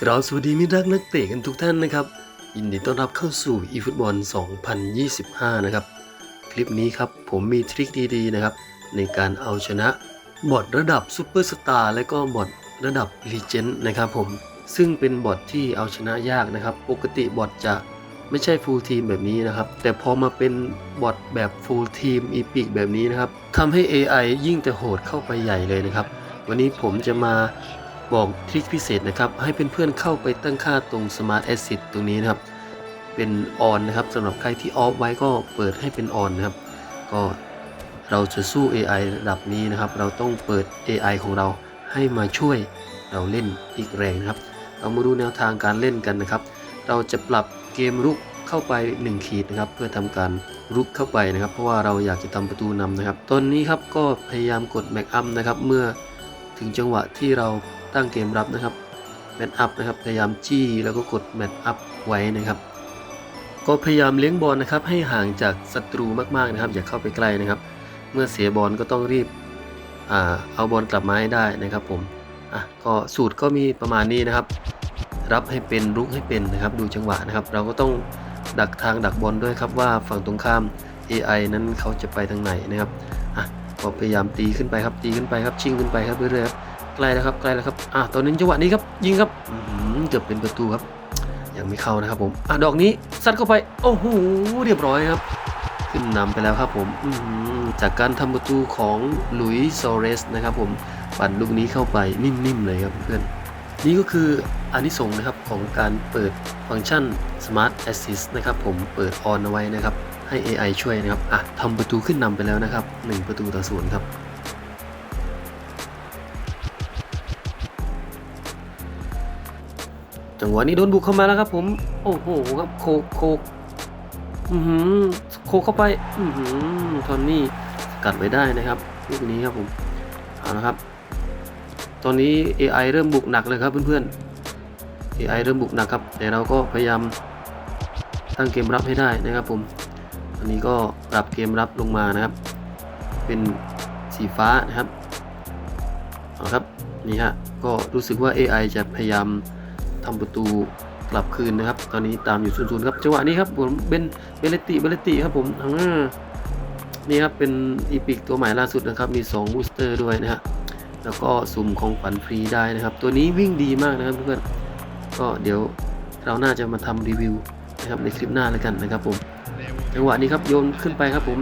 กราบสวัสดีมิตรรักนักเตะกันทุกท่านนะครับยินดีต้อนรับเข้าสู่ eFootball 2025 นะครับ คลิปนี้ครับผมมีทริคดีๆนะครับ ในการเอาชนะบอทระดับซูเปอร์สตาร์และก็บอทระดับลีเจนด์นะครับผม ซึ่งเป็นบอทที่เอาชนะยากนะครับ ปกติบอทจะไม่ใช่ฟูลทีมแบบนี้นะครับ แต่พอมาเป็นบอทแบบฟูลทีมอีพิกแบบนี้นะครับทำให้ AI ยิ่งแต่โหดเข้าไปใหญ่เลยนะครับ วันนี้ผมจะมา บอกทริคพิเศษนะครับ ให้เพื่อนๆเข้าไปตั้งค่าตรง Smart Asset ตรงนี้นะครับ เป็นออนนะครับสำหรับใครที่ออฟไว้ก็เปิดให้เป็นออนนะครับ ก็เราจะสู้ AI ระดับนี้นะครับ เราต้องเปิด AI ของเราให้มาช่วยเราเล่นอีกแรงนะครับ เรามาดูแนวทางการเล่นกันนะครับ เราจะปรับเกมรุกเข้าไป 1 ขีดนะครับ เพื่อทำการรุกเข้าไปนะครับ เพราะว่าเราอยากจะทำประตูนำนะครับ ตอนนี้ครับก็พยายามกดแม็กอัพนะครับ เมื่อถึงจังหวะที่เรา ตั้งเกมรับนะครับแมทอัพนะครับพยายามจี้แล้วก็กดแมทอัพไว้นะครับ ก็พยายามเลี้ยงบอลนะครับ ให้ห่างจากศัตรูมากๆนะครับ อย่าเข้าไปใกล้นะครับ เมื่อเสียบอลก็ต้องรีบอเอาบอลกลับมาให้ได้นะครับผมอะก็สูตรก็มีประมาณนี้นะครับ รับให้เป็นรุกให้เป็นนะครับ ดูจังหวะนะครับ เราก็ต้องดักทางดักบอลด้วยครับว่าฝั่งตรงข้าม AI นั้นเขาจะไปทางไหนนะครับอะก็พยายามตีขึ้นไปครับตีขึ้นไปครับชิงขึ้นไปครับเรื่อยๆครับ ใกล้แล้วครับใกล้แล้วครับอะตอนนี้จังหวะนี้ครับยิงครับอื้อหือเกือบเป็นประตูครับ ยังไม่เข้านะครับผมอะดอกนี้ซัดเข้าไปโอ้โหเรียบร้อยครับ ขึ้นนำไปแล้วครับผมอืจากการทำประตูของลุยโซเรสนะครับผมปั่นลูกนี้เข้าไปนิ่มๆเลยครับเพื่อนนี่ก็คืออานิสงส์นะครับของการเปิดฟังก์ชัน Smart Assist นะครับผมเปิดออนเอาไว้นะครับให้ AI ช่วยนะครับอะทำประตูขึ้นนำไปแล้วนะครับ 1 ประตูต่อศูนย์ครับ จังหวะนี้โดนบุกเข้ามาแล้วครับผม โอ้โหครับโคโคอือหือโคเข้าไป อือหือทอนนี่สกัดไว้ได้นะครับลูกนี้ครับผมเอาละครับ ตอนนี้ AI เริ่มบุกหนักเลยครับเพื่อนๆ AI เริ่มบุกหนักครับ แต่เราก็พยายามตั้งเกมรับให้ได้นะครับผม อันนี้ก็ปรับเกมรับลงมานะครับ เป็นสีฟ้านะครับเอาครับนี่ฮะก็รู้สึกว่า AI จะพยายาม ทำประตูกลับคืนนะครับ ตอนนี้ตามอยู่ศูนย์ๆครับจังหวะนี้ครับผมเป็นเบลติเบลติครับผมอ่านี่ครับเป็นอีพิกตัวใหม่ล่าสุดนะครับ มี2บูสเตอร์ด้วยนะฮะแล้วก็สุ่มของขวัญฟรีได้นะครับ ตัวนี้วิ่งดีมากนะครับเพื่อนก็เดี๋ยวเราน่าจะมาทำรีวิวนะครับในคลิปหน้าแล้วกันนะครับผมจังหวะนี้ครับโยนขึ้นไปครับผม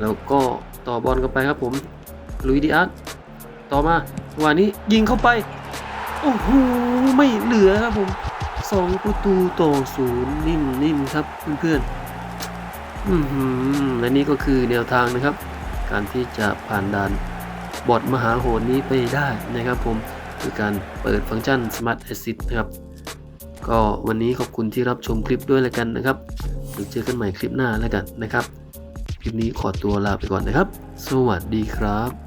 แล้วก็ต่อบอลกันไปครับผมลุยดิอาร์ตต่อมาจังหวะนี้ยิงเข้าไปโอ้โห ไม่เหลือครับผมสองประตูต่อศูนย์นิ่มนิ่มครับเพื่อนๆอือหือและนี่ก็คือแนวทางนะครับ การที่จะผ่านด่านบอทมหาโหดนี้ไปได้นะครับผมคือการเปิดฟังก์ชัน Smart Assist นะครับ ก็วันนี้ขอบคุณที่รับชมคลิปด้วยแล้วกันนะครับเดี๋ยวเจอกันใหม่คลิปหน้าแล้วกันนะครับ คลิปนี้ขอตัวลาไปก่อนนะครับ สวัสดีครับ